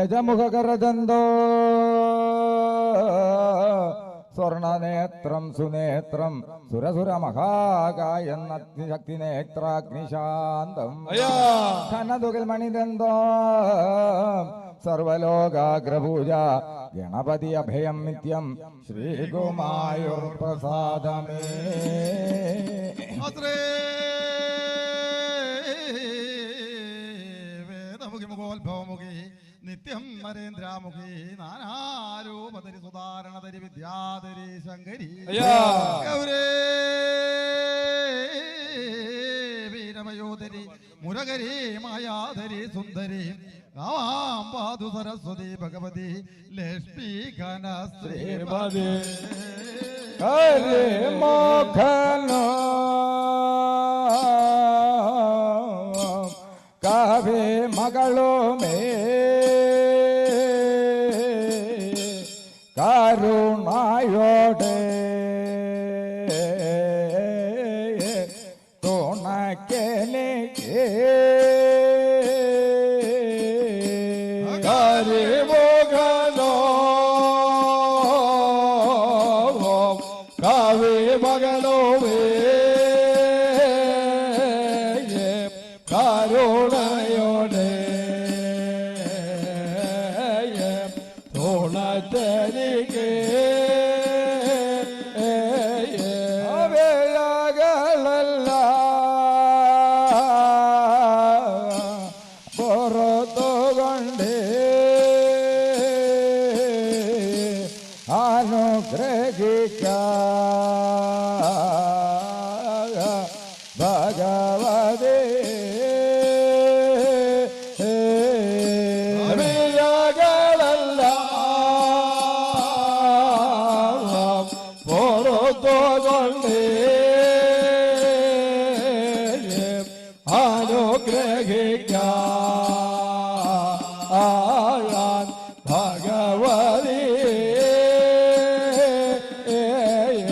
രജമുഖകരദന്തോ സ്വർണനേത്രം സുനേത്രം സുരസുര മഹാകായന്നഗ്നിശക്തി നേത്രാഗ്നിശാന്തം അയ്യാ ഘനതുകിൽ മണിദന്തോ സർവലോകാഗ്രപൂജ ഗണപതി അഭയം നിത്യം ശ്രീകുമായുർ പ്രസാദമേ മാത്രേ വേദമുഖി മുഖോത്ഭവമുഖി നിത്യം നരേന്ദ്രാമുഖി നാനാരൂപതരി സുധാരണതരി വിദ്യാധരി ശങ്കരി. ഗൗരേ വീരമയോധരി മുരകരി മായാധരി സുന്ദരി ാധു സരസ്വതി ഭഗവതി ലക്ഷ്മി ഖന ശ്രീമതി. ഹരി മോഖനോ കവി മകളുമേ Karunayo ಕರ್ತನಿಗೆ ಅವೆಯಾಗಲಲ್ಲ. ಹೊರತುಗೊಂಡೆ. ಅನುಗ್ರಹಿಕ. ഭഗവതി.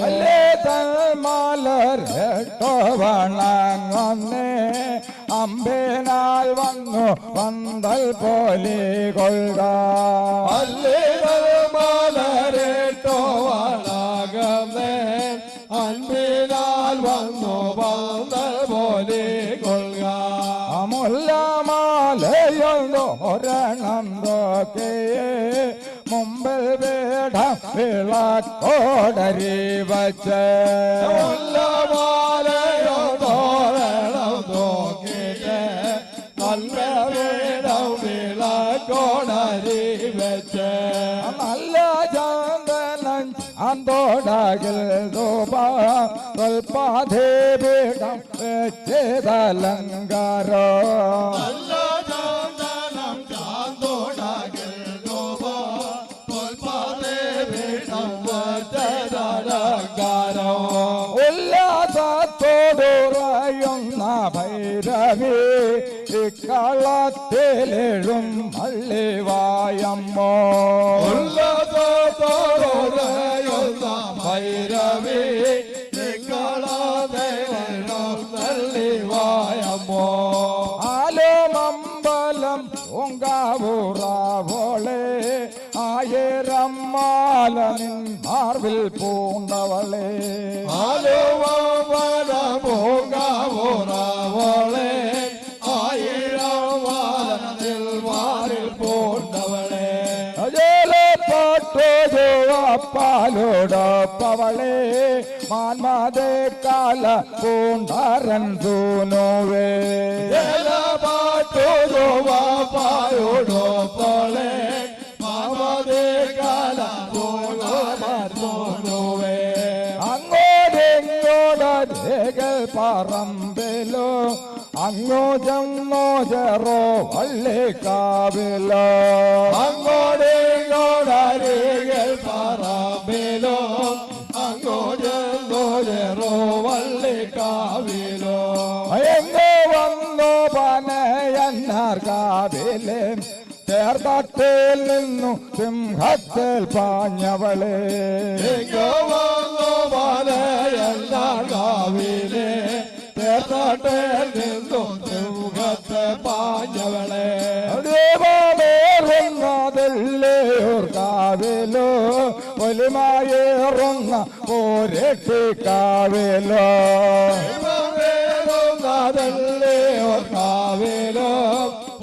അല്ലേ തൽമാലരട്ടോ വണങ്ങൊന്നേ അമ്പേനാൽ വന്നു പന്തൽ പോലെ കൊള്ളുക. മുമ്പിൽ വേട വിളക്കോടരി വച്ച് മുല്ലമാലയോ തോരണം നോക്കിയിട്ട് നല്ല വീടം വിളക്കോണരി വെച്ച് നല്ല ചന്ദനം അന്തോടകിൽ സ്വൽപാധേപീഠം വെച്ചതലങ്കാരോ നല്ല മള്ളിവായമ്മോ ഉല്ലസത്തോടുറയുന്ന ഭൈരവി നല്ലിവായമോ ആലോമമ്പലം ഉങ്കാവൂറാവോളെ ആയിരം മാല നിൻ മാർവിൽ പൂണ്ടവളെ. ആലുവന പാലോടൊപ്പവളെ മാൻമാതേ കാല പൂണ്ടാരൻ തൂനോവേ. പായോടോ പോലെ മാമതേ കാല പോകോവേ അങ്ങോടെങ്ങോടേകൾ പറമ്പിലോ അങ്ങോ ചെന്നോ ചെറോ വള്ളിക്കാവിലോ അങ്ങോടേങ്ങോടരികൾ പനയന്നാർക്കാവിലെ ചേർത്തട്ടിൽ നിന്നു സിംഹത്തിൽ പാഞ്ഞവളെ. ഗോവാലയല്ലാവിലെ കാവിലെ തേർത്താട്ടേൽ നിന്നു സിംഹത്തെ പാഞ്ഞവളെ. ദേവമേറുന്നതല്ലേയോർക്കാവിലോ ഒലിമായേറുന്ന പോരട്ടിക്കാവിലോ? ദൈവമേറുന്നതല്ലേ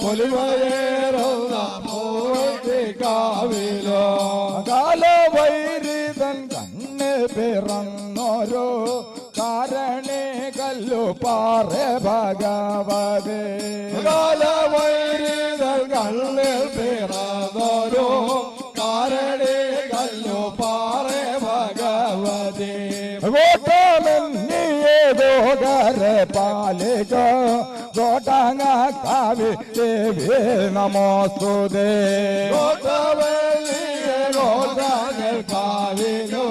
പൊലിമയേറുന്ന കാവിലോ കാലവൈരിതൻ കണ്ണ് പിറന്നോരോ കാരണേ കല്ലു പാറ ഭഗവതേ. കാലവൈരിതൽ കണ്ണിൽ പിറന്നോരോ കാരണേ കല്ലു പാറേ ഭഗവതി. കോട്ടമെന്നിയേതോ കര പാലിക കോട്ടങ്ങ കാവി ദേവി നമോസ്തുതേ കോട്ടവല്ലിയെ കോട്ടാകൽ കാവിലോ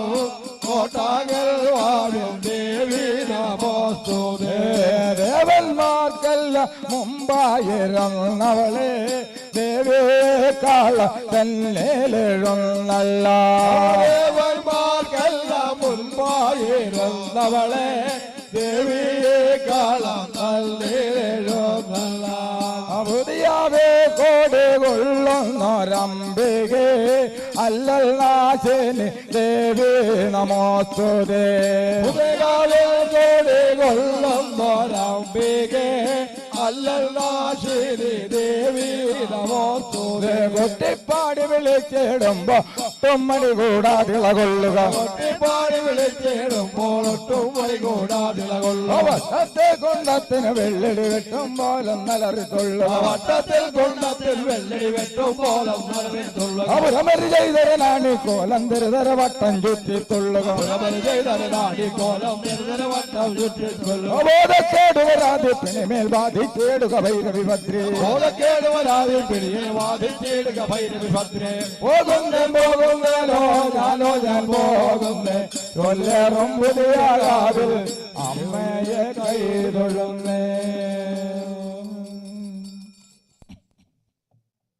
കോട്ടാകൽ വാഴും ദേവി നമോസ്തുതേ ദേവന്മാർക്കല്ല മുമ്പായിരുന്നവളെ ദേവിയേക്കാള തന്നെഴുന്നല്ല ദേവന്മാർക്കെല്ലാം മുൻപായിരുന്നവളെ കൊള്ളുന്നൊരംബികെ അല്ലല്ലാശനി ദേവി നമോസ്തുതേ. ഉദയകാലോടെ കൊള്ളുന്നൊരംബികെ അല്ലല്ലാശിരി ദേവി നമോസ്തുതേ. കൊട്ടിപ്പാടി വിളിച്ചിടുമ്പോ തുമ്മടി കൂടാതിള കൊള്ളുക. കൊട്ടിപ്പാടി വിളിച്ചിടുമ്പോൾ ഒട്ടും വഴി കൂടാതിള കൊള്ളുക. അവസത്തെ കുണ്ടത്തിന് വെള്ളിടി വെട്ടും പോലെ നലറിക്കൊള്ളുക വട്ടത്തിൽ കൊണ്ടത്തിൽ വെള്ളിടി വെട്ടും പോലും നടന്നിട്ടുള്ള അവരമരി ചെയ്തരനാണി കോലം തിരുതര വട്ടം ചുറ്റിത്തുള്ളുക കോലം വട്ടം ചുറ്റിക്കൊള്ളും ബോധക്കേട് വരാതെ പിണിമേൽ ബാധിച്ചേടുക ഭൈരവി ഭദ്രേ. ബോധക്കേട് വരാതെ പിടിയെ വാദിച്ചിടുക ഭൈരവി ഭദ്രേ. പോകുന്നേ പോകുന്നേലോ ഞാനോ ഞാൻ പോകുന്നേ. ചൊല്ലേറും അമ്മയെ കൈതൊഴുന്നേ.